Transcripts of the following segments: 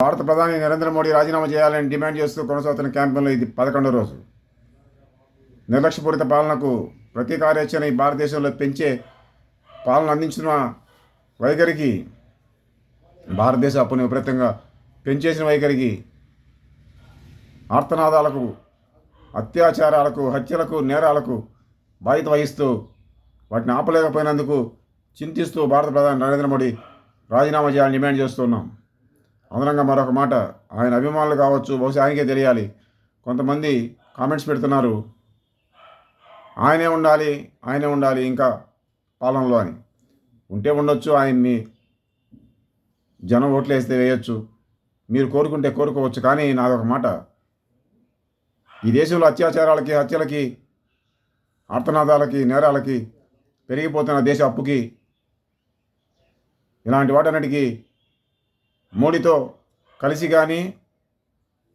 భారత ప్రధాని నరేంద్ర మోడీ రాజీనామా చేయాలని డిమాండ్ చేస్తూ కొనసాగుతున్న క్యాంపెయిన్లో ఇది పదకొండో రోజు. నిర్లక్ష్యపూరిత పాలనకు ప్రతి కార్యాచరణ ఈ భారతదేశంలో పెంచే పాలన అందించిన వైఖరికి భారతదేశ అప్పును విపరీతంగా పెంచేసిన వైఖరికి ఆర్తనాదాలకు అత్యాచారాలకు హత్యలకు నేరాలకు బాధ్యత వహిస్తూ వాటిని ఆపలేకపోయినందుకు చింతిస్తూ భారత ప్రధాని నరేంద్ర మోడీ రాజీనామా చేయాలని డిమాండ్ చేస్తున్నాం అదనంగా మరొక మాట. ఆయన అభిమానులు కావచ్చు బహుశా ఆయనకే తెలియాలి. కొంతమంది కామెంట్స్ పెడుతున్నారు. ఆయనే ఉండాలి ఆయనే ఉండాలి ఇంకా పాలనలో అని. ఉంటే ఉండొచ్చు ఆయన్ని జనం ఓట్లు వేస్తే వేయొచ్చు. మీరు కోరుకుంటే కోరుకోవచ్చు కానీ నాదొక మాట. ఈ దేశంలో అత్యాచారాలకి హత్యలకి ఆర్తనాదాలకి నేరాలకి పెరిగిపోతున్న దేశ అప్పుకి ఇలాంటి వాటన్నిటికీ మోడీతో కలిసి కానీ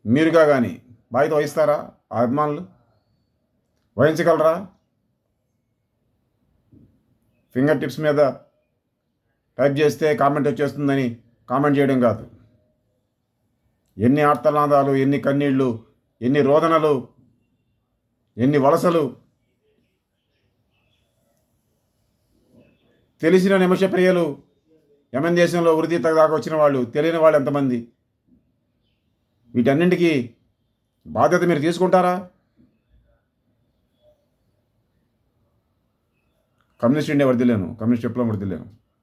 మీరుగా కానీ బాధ్యత వహిస్తారా? ఆ అభిమానులు వహించగలరా? ఫింగర్ టిప్స్ మీద టైప్ చేస్తే కామెంట్ వచ్చేస్తుందని కామెంట్ చేయడం కాదు. ఎన్ని ఆర్తనాదాలు ఎన్ని కన్నీళ్ళు ఎన్ని రోదనలు ఎన్ని వలసలు తెలిసిన నిమిష ప్రియలు యమన్ దేశంలో వృద్ధి దాకా వచ్చిన వాళ్ళు తెలియని వాళ్ళు ఎంతమంది? వీటన్నింటికి బాధ్యత మీరు తీసుకుంటారా? కమ్యూనిస్ట్ ఇండియా వర్దిలేను కమ్యూనిస్ట్ విప్లవం వర్దిలేను